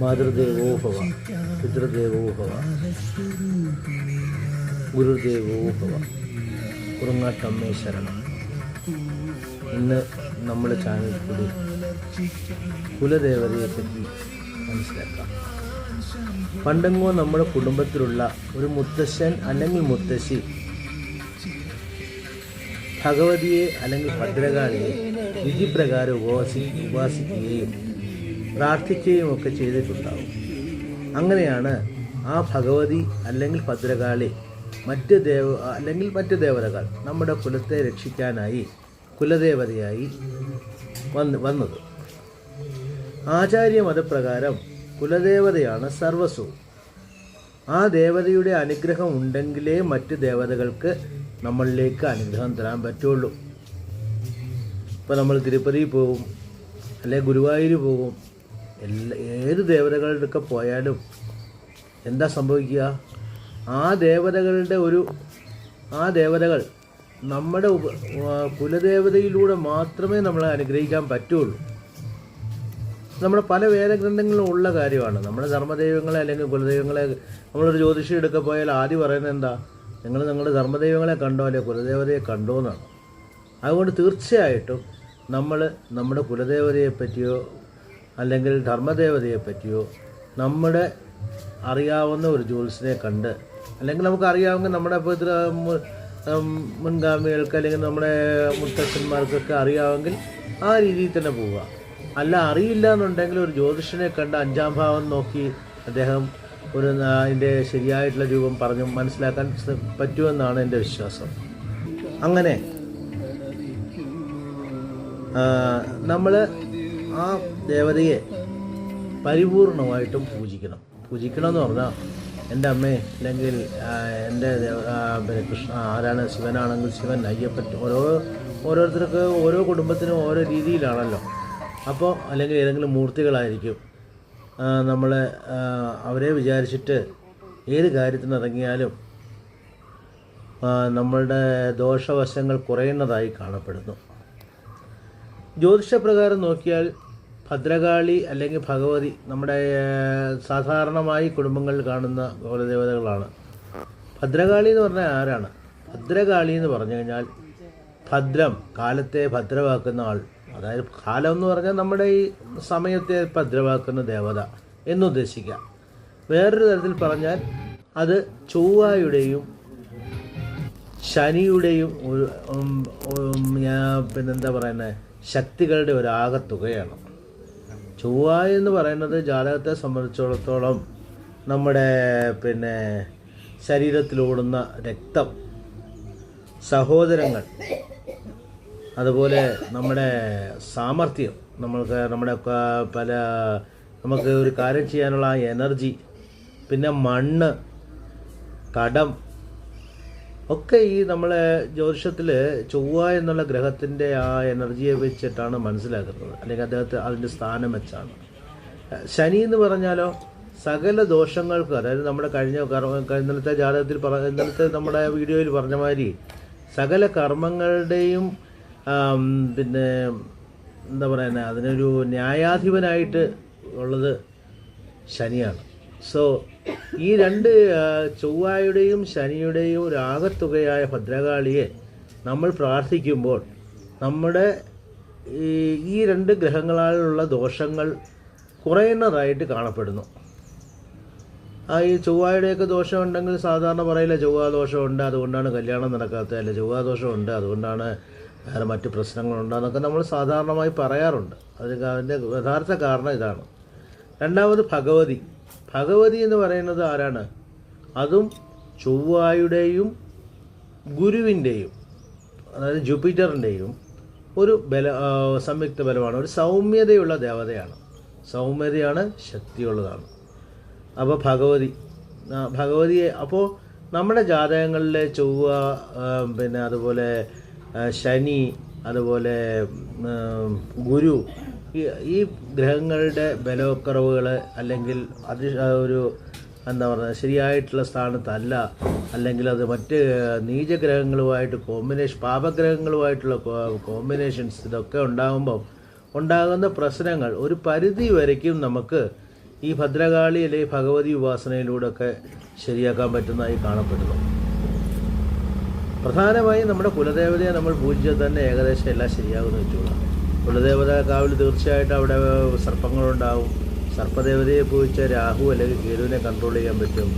മാതൃദേവോ ഭവ പിതൃദേവോ ഭവ ഗുരുദേവോ ഭവ കുറുങ്ങാട്ടമ്മേ ശരണം. ഇന്ന് നമ്മുടെ ചാനൽ കൂടി കുലദേവതയെ പറ്റി മനസ്സിലാക്കാം. പണ്ടെങ്ങോ നമ്മുടെ കുടുംബത്തിലുള്ള ഒരു മുത്തശ്ശൻ അല്ലെങ്കിൽ മുത്തശ്ശി ഭഗവതിയെ അല്ലെങ്കിൽ ഭദ്രകാളിയെ വിധിപ്രകാരം ഉപവാസി ഉപാസിക്കുകയും പ്രാർത്ഥിക്കുകയും ഒക്കെ ചെയ്തിട്ടുണ്ടാവും. അങ്ങനെയാണ് ആ ഭഗവതി അല്ലെങ്കിൽ ഭദ്രകാളി മറ്റ് ദേവ അല്ലെങ്കിൽ മറ്റ് ദേവതകൾ നമ്മുടെ കുലത്തെ രക്ഷിക്കാനായി കുലദേവതയായി വന്ന് വന്നത്. ആചാര്യ മതപ്രകാരം കുലദേവതയാണ് സർവസ്വവും ആ ദേവതയുടെ അനുഗ്രഹം ഉണ്ടെങ്കിലേ മറ്റ് ദേവതകൾക്ക് നമ്മളിലേക്ക് അനുഗ്രഹം തരാൻ പറ്റുള്ളൂ. ഇപ്പോൾ നമ്മൾ തിരുപ്പതി പോവും അല്ലെങ്കിൽ ഗുരുവായൂർ പോകും എല്ലാ ഏത് ദേവതകളുടെയൊക്കെ പോയാലും എന്താ സംഭവിക്കുക? ആ ദേവതകളുടെ ഒരു ആ ദേവതകൾ നമ്മുടെ ഉപ കുലദേവതയിലൂടെ മാത്രമേ നമ്മളെ അനുഗ്രഹിക്കാൻ പറ്റുള്ളൂ. നമ്മുടെ പല വേദഗ്രന്ഥങ്ങളിലും ഉള്ള കാര്യമാണ്. നമ്മുടെ ധർമ്മദൈവങ്ങളെ അല്ലെങ്കിൽ കുലദൈവങ്ങളെ നമ്മളൊരു ജ്യോതിഷി എടുക്കാൻ പോയാൽ ആദ്യം പറയുന്നത് എന്താ? നിങ്ങൾ നിങ്ങളുടെ ധർമ്മദൈവങ്ങളെ കണ്ടോ അല്ലെ കുലദേവതയെ കണ്ടോ എന്നാണ്. അതുകൊണ്ട് തീർച്ചയായിട്ടും നമ്മൾ നമ്മുടെ കുലദേവതയെ പറ്റിയോ അല്ലെങ്കിൽ ധർമ്മദേവതയെ പറ്റിയോ നമ്മുടെ അറിയാവുന്ന ഒരു ജ്യോത്സ്യനെ കണ്ട് അല്ലെങ്കിൽ നമുക്ക് അറിയാവുന്ന നമ്മുടെ ഇത് മുൻഗാമികൾക്ക് അല്ലെങ്കിൽ നമ്മുടെ മുത്തച്ഛന്മാർക്കൊക്കെ അറിയാമെങ്കിൽ ആ രീതിയിൽ തന്നെ പോവുക. അല്ല അറിയില്ല എന്നുണ്ടെങ്കിൽ ഒരു ജ്യോതിഷനെ കണ്ട് അഞ്ചാം ഭാവം നോക്കി അദ്ദേഹം ഒരു അതിന്റെ ശരിയായിട്ടുള്ള രൂപം പറഞ്ഞു മനസ്സിലാക്കാൻ പറ്റുമെന്നാണ് എന്റെ വിശ്വാസം. അങ്ങനെ നമ്മൾ ആ ദേവതയെ പരിപൂർണമായിട്ടും പൂജിക്കണം. പൂജിക്കണം എന്ന് പറഞ്ഞാൽ എന്റെ അമ്മേ അല്ലെങ്കിൽ എന്റെ പിന്നെ കൃഷ്ണ ആരാണ് ശിവനാണെങ്കിൽ ശിവൻ അയ്യപ്പൻ ഓരോ ഓരോരുത്തർക്ക് ഓരോ കുടുംബത്തിനും ഓരോ രീതിയിലാണല്ലോ. അപ്പോൾ അല്ലെങ്കിൽ ഏതെങ്കിലും മൂർത്തികളായിരിക്കും നമ്മൾ അവരെ വിചാരിച്ചിട്ട് ഏത് കാര്യത്തിന് ഇറങ്ങിയാലും നമ്മളുടെ ദോഷവശങ്ങൾ കുറയുന്നതായി കാണപ്പെടുന്നു. ജ്യോതിഷപ്രകാരം നോക്കിയാൽ ഭദ്രകാളി അല്ലെങ്കിൽ ഭഗവതി നമ്മുടെ സാധാരണമായി കുടുംബങ്ങളിൽ കാണുന്ന കുലദേവതകളാണ് ഭദ്രകാളി എന്ന് പറഞ്ഞാൽ ആരാണ്? ഭദ്രകാളി എന്ന് പറഞ്ഞു കഴിഞ്ഞാൽ ഭദ്രം കാലത്തെ ഭദ്രമാക്കുന്ന ആൾ. അതായത് കാലം എന്ന് പറഞ്ഞാൽ നമ്മുടെ ഈ സമയത്തെ ഭദ്രമാക്കുന്ന ദേവത എന്നുദ്ദേശിക്കാം വേറൊരു തരത്തിൽ പറഞ്ഞാൽ അത് ചൊവ്വായുടെയും ശനിയുടെയും ഒരു പിന്നെന്താ പറയുന്നത് ശക്തികളുടെ ഒരു ആകത്തുകയാണ്. ചൊവ്വ എന്ന് പറയുന്നത് ജാതകത്തെ സംബന്ധിച്ചിടത്തോളം നമ്മുടെ പിന്നെ ശരീരത്തിലോടുന്ന രക്തം സഹോദരങ്ങൾ അതുപോലെ നമ്മുടെ സാമർഥ്യം നമ്മൾക്ക് നമ്മുടെ പല നമുക്ക് ഒരു കാര്യം ചെയ്യാനുള്ള എനർജി പിന്നെ മണ്ണ് കടം ഒക്കെ ഈ നമ്മളെ ജ്യോതിഷത്തിൽ ചൊവ്വ എന്നുള്ള ഗ്രഹത്തിന്റെ ആ എനർജിയെ വെച്ചിട്ടാണ് മനസ്സിലാക്കുന്നത്. അല്ലെങ്കിൽ അദ്ദേഹത്തെ അതിന്റെ സ്ഥാനം വെച്ചാണ്. ശനി എന്ന് പറഞ്ഞാലോ സകല ദോഷങ്ങൾക്ക് അതായത് നമ്മുടെ കഴിഞ്ഞ ഇന്നലത്തെ ജാതകത്തിൽ പറ ഇന്നലത്തെ നമ്മുടെ വീഡിയോയിൽ പറഞ്ഞ മാതിരി സകല കർമ്മങ്ങളുടെയും പിന്നെ എന്താ പറയുന്നത് അതിനൊരു ന്യായാധിപനായിട്ട് ഉള്ളത് ശനിയാണ്. സോ ഈ രണ്ട് ചൊവ്വായുടെയും ശനിയുടെയും രാഗത്തുകയായ ഭദ്രകാളിയെ നമ്മൾ പ്രാർത്ഥിക്കുമ്പോൾ നമ്മുടെ ഈ രണ്ട് ഗ്രഹങ്ങളാലുള്ള ദോഷങ്ങൾ കുറയുന്നതായിട്ട് കാണപ്പെടുന്നു. ആ ഈ ചൊവ്വായുടെയൊക്കെ ദോഷമുണ്ടെങ്കിൽ സാധാരണ പറയില്ല ചൊവ്വാ ദോഷമുണ്ട് അതുകൊണ്ടാണ് കല്യാണം നടക്കാത്തത് അല്ലെ ചൊവ്വാ ദോഷമുണ്ട് അതുകൊണ്ടാണ് വേറെ മറ്റ് പ്രശ്നങ്ങളുണ്ടെന്നൊക്കെ നമ്മൾ സാധാരണമായി പറയാറുണ്ട്. അതിന് അതിന്റെ യഥാർത്ഥ കാരണം ഇതാണ്. രണ്ടാമത് ഭഗവതി. ഭഗവതി എന്ന് പറയുന്നത് ആരാണ്? അതും ചൊവ്വായുടെയും ഗുരുവിന്റെയും അതായത് ജൂപ്പിറ്ററിന്റെയും ഒരു ബല സംയുക്ത ബലമാണ്. ഒരു സൗമ്യതയുള്ള ദേവതയാണ്. സൗമ്യതയാണ് ശക്തിയുള്ളതാണ്. അപ്പോൾ ഭഗവതി ഭഗവതിയെ അപ്പോൾ നമ്മുടെ ജാതകങ്ങളിലെ ചൊവ്വ പിന്നെ അതുപോലെ ശനി അതുപോലെ ഗുരു ഈ ഗ്രഹങ്ങളുടെ ബലക്കുറവുകൾ അല്ലെങ്കിൽ അതി ഒരു എന്താ പറയുക ശരിയായിട്ടുള്ള സ്ഥാനത്തല്ല അല്ലെങ്കിൽ അത് മറ്റ് നീചഗ്രഹങ്ങളുമായിട്ട് കോമ്പിനേഷൻ പാപഗ്രഹങ്ങളുമായിട്ടുള്ള കോമ്പിനേഷൻസ് ഇതൊക്കെ ഉണ്ടാകുമ്പം ഉണ്ടാകുന്ന പ്രശ്നങ്ങൾ ഒരു പരിധി വരയ്ക്കും നമുക്ക് ഈ ഭദ്രകാളി അല്ലെങ്കിൽ ഭഗവതി ഉപാസനയിലൂടെയൊക്കെ ശരിയാക്കാൻ പറ്റുന്നതായി കാണപ്പെടുന്നു. പ്രധാനമായും നമ്മുടെ കുലദേവതയെ നമ്മൾ പൂജിച്ചാൽ തന്നെ ഏകദേശം എല്ലാം ശരിയാകുമെന്ന് വെച്ചോളാം. കുലദേവത കാവിൽ തീർച്ചയായിട്ടും അവിടെ സർപ്പങ്ങളുണ്ടാവും. സർപ്പദേവതയെ പൂജിച്ച രാഹു അല്ലെങ്കിൽ കേതുവിനെ കൺട്രോൾ ചെയ്യാൻ പറ്റും.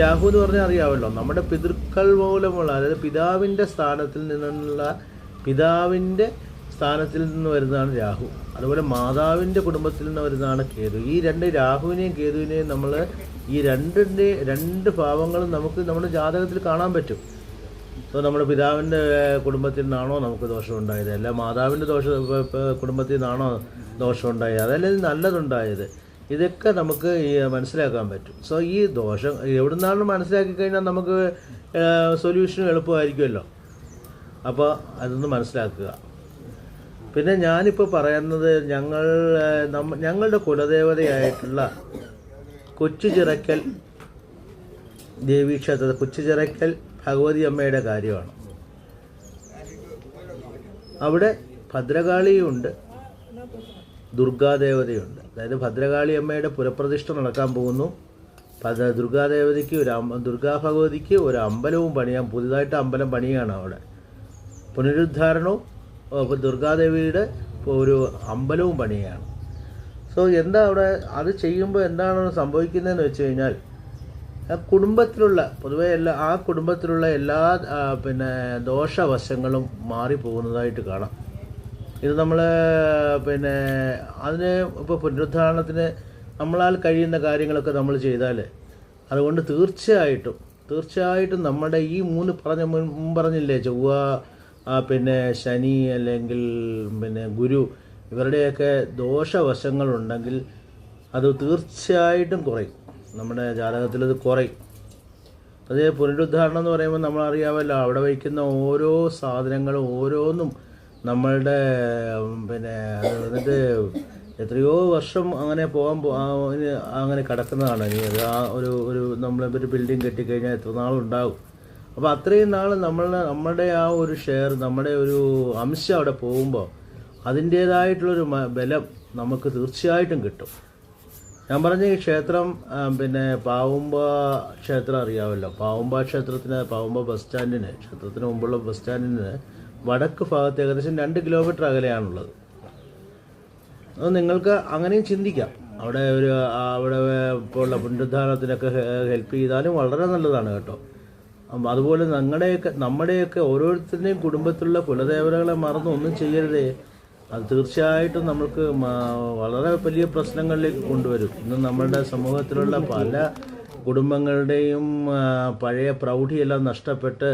രാഹു എന്ന് പറഞ്ഞാൽ അറിയാമല്ലോ നമ്മുടെ പിതൃക്കൾ മൂലമുള്ള അതായത് പിതാവിന്റെ സ്ഥാനത്തിൽ നിന്നുള്ള പിതാവിന്റെ സ്ഥാനത്തിൽ നിന്ന് വരുന്നതാണ് രാഹു. അതുപോലെ മാതാവിന്റെ കുടുംബത്തിൽ നിന്ന് വരുന്നതാണ് കേതു ഈ രണ്ട് രാഹുവിനെയും കേതുവിനെയും നമ്മൾ ഈ രണ്ടിന്റെ രണ്ട് ഭാവങ്ങളും നമുക്ക് നമ്മുടെ ജാതകത്തിൽ കാണാൻ പറ്റും. സോ നമ്മുടെ പിതാവിന്റെ കുടുംബത്തിൽ നിന്നാണോ നമുക്ക് ദോഷം ഉണ്ടായത് അല്ല മാതാവിന്റെ ദോഷ കുടുംബത്തിൽ നിന്നാണോ ദോഷം ഉണ്ടായത് അതല്ലെങ്കിൽ നല്ലതുണ്ടായത്? ഇതൊക്കെ നമുക്ക് മനസ്സിലാക്കാൻ പറ്റും. സോ ഈ ദോഷം എവിടുന്നാണ് മനസ്സിലാക്കി കഴിഞ്ഞാൽ നമുക്ക് സൊല്യൂഷൻ എളുപ്പമായിരിക്കുമല്ലോ. അപ്പോൾ അതൊന്ന് മനസ്സിലാക്കുക. പിന്നെ ഞാനിപ്പോൾ പറയുന്നത് ഞങ്ങൾ ഞങ്ങളുടെ കുലദേവതയായിട്ടുള്ള കൊച്ചുചിറക്കൽ ദേവീക്ഷേത്ര കൊച്ചുചിറക്കൽ ഭഗവതി അമ്മയുടെ കാര്യമാണ്. അവിടെ ഭദ്രകാളിയുണ്ട് ദുർഗാദേവതയുണ്ട്. അതായത് ഭദ്രകാളി അമ്മയുടെ പുരപ്രതിഷ്ഠ നടക്കാൻ പോകുന്നു. ദുർഗാദേവതയ്ക്ക് ഒരു ദുർഗാ ഭഗവതിക്ക് ഒരു അമ്പലവും പണിയാൻ പുതുതായിട്ട് അമ്പലം പണിയാണ് അവിടെ. പുനരുദ്ധാരണവും ദുർഗാദേവിയുടെ ഒരു അമ്പലവും പണിയാണ് സോ എന്താ അവിടെ അത് ചെയ്യുമ്പോൾ എന്താണ് സംഭവിക്കുന്നതെന്ന് വെച്ച് കഴിഞ്ഞാൽ കുടുംബത്തിലുള്ള പൊതുവെ എല്ലാ ആ കുടുംബത്തിലുള്ള എല്ലാ പിന്നെ ദോഷവശങ്ങളും മാറിപ്പോകുന്നതായിട്ട് കാണാം. ഇത് നമ്മൾ പിന്നെ അതിന് ഇപ്പോൾ പുനരുദ്ധാരണത്തിന് നമ്മളാൽ കഴിയുന്ന കാര്യങ്ങളൊക്കെ നമ്മൾ ചെയ്താൽ അതുകൊണ്ട് തീർച്ചയായിട്ടും തീർച്ചയായിട്ടും നമ്മുടെ ഈ മൂന്ന് പറഞ്ഞ മുൻ- പറഞ്ഞില്ലേ ചൊവ്വ പിന്നെ ശനി അല്ലെങ്കിൽ പിന്നെ ഗുരു ഇവരുടെയൊക്കെ ദോഷവശങ്ങളുണ്ടെങ്കിൽ അത് തീർച്ചയായിട്ടും കുറയും. നമ്മുടെ ജാതകത്തിൽ അത് കുറയും. അതേ പുനരുദ്ധാരണം എന്ന് പറയുമ്പോൾ നമ്മൾ അറിയാമല്ലോ അവിടെ വയ്ക്കുന്ന ഓരോ സാധനങ്ങളും ഓരോന്നും നമ്മളുടെ പിന്നെ എന്നിട്ട് എത്രയോ വർഷം അങ്ങനെ പോകാൻ അങ്ങനെ കിടക്കുന്നതാണ്. ഇനി അത് ആ ഒരു ഒരു നമ്മളൊരു ബിൽഡിംഗ് കെട്ടിക്കഴിഞ്ഞാൽ എത്ര നാളുണ്ടാവും. അപ്പോൾ അത്രയും നാൾ നമ്മൾ നമ്മുടെ ആ ഒരു ഷെയർ നമ്മുടെ ഒരു അംശം അവിടെ പോകുമ്പോൾ അതിന്റേതായിട്ടുള്ളൊരു ബലം നമുക്ക് തീർച്ചയായിട്ടും കിട്ടും. ഞാൻ പറഞ്ഞ ഈ ക്ഷേത്രം പിന്നെ പാവുമ്പ ക്ഷേത്രം അറിയാമല്ലോ. പാവുമ്പ ക്ഷേത്രത്തിന് പാവുമ്പ ബസ് സ്റ്റാൻഡിന് ക്ഷേത്രത്തിന് മുമ്പുള്ള ബസ് സ്റ്റാൻഡിന് വടക്ക് ഭാഗത്ത് ഏകദേശം രണ്ട് കിലോമീറ്റർ അകലെയാണുള്ളത്. അത് നിങ്ങൾക്ക് അങ്ങനെയും ചിന്തിക്കാം. അവിടെ ഒരു അവിടെ ഇപ്പോൾ പുനരുദ്ധാരണത്തിനൊക്കെ ഹെൽപ്പ് ചെയ്താലും വളരെ നല്ലതാണ് കേട്ടോ. അതുപോലെ ഞങ്ങളുടെയൊക്കെ നമ്മുടെയൊക്കെ ഓരോരുത്തരുടെയും കുടുംബത്തിലുള്ള കുലദേവതകളെ മറന്ന് ഒന്നും ചെയ്യരുതേ. അത് തീർച്ചയായിട്ടും നമ്മൾക്ക് വളരെ വലിയ പ്രശ്നങ്ങളിലേക്ക് കൊണ്ടുവരും. ഇന്ന് നമ്മളുടെ സമൂഹത്തിലുള്ള പല കുടുംബങ്ങളുടെയും പഴയ പ്രൗഢിയെല്ലാം നഷ്ടപ്പെട്ട്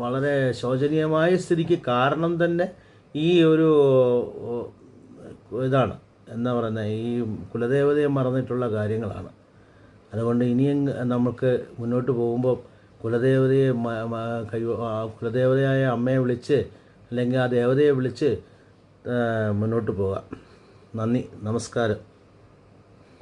വളരെ ശോചനീയമായ സ്ഥിതിക്ക് കാരണം തന്നെ ഈ ഒരു ഇതാണ് എന്താ പറയുന്നത് ഈ കുലദേവതയെ മറന്നിട്ടുള്ള കാര്യങ്ങളാണ്. അതുകൊണ്ട് ഇനിയും നമുക്ക് മുന്നോട്ട് പോകുമ്പോൾ കുലദേവതയെ കൈ- കുലദേവതയായ അമ്മയെ വിളിച്ച് അല്ലെങ്കിൽ ആ ദേവതയെ വിളിച്ച് മുന്നോട്ട് പോകാം നന്ദി നമസ്കാരം.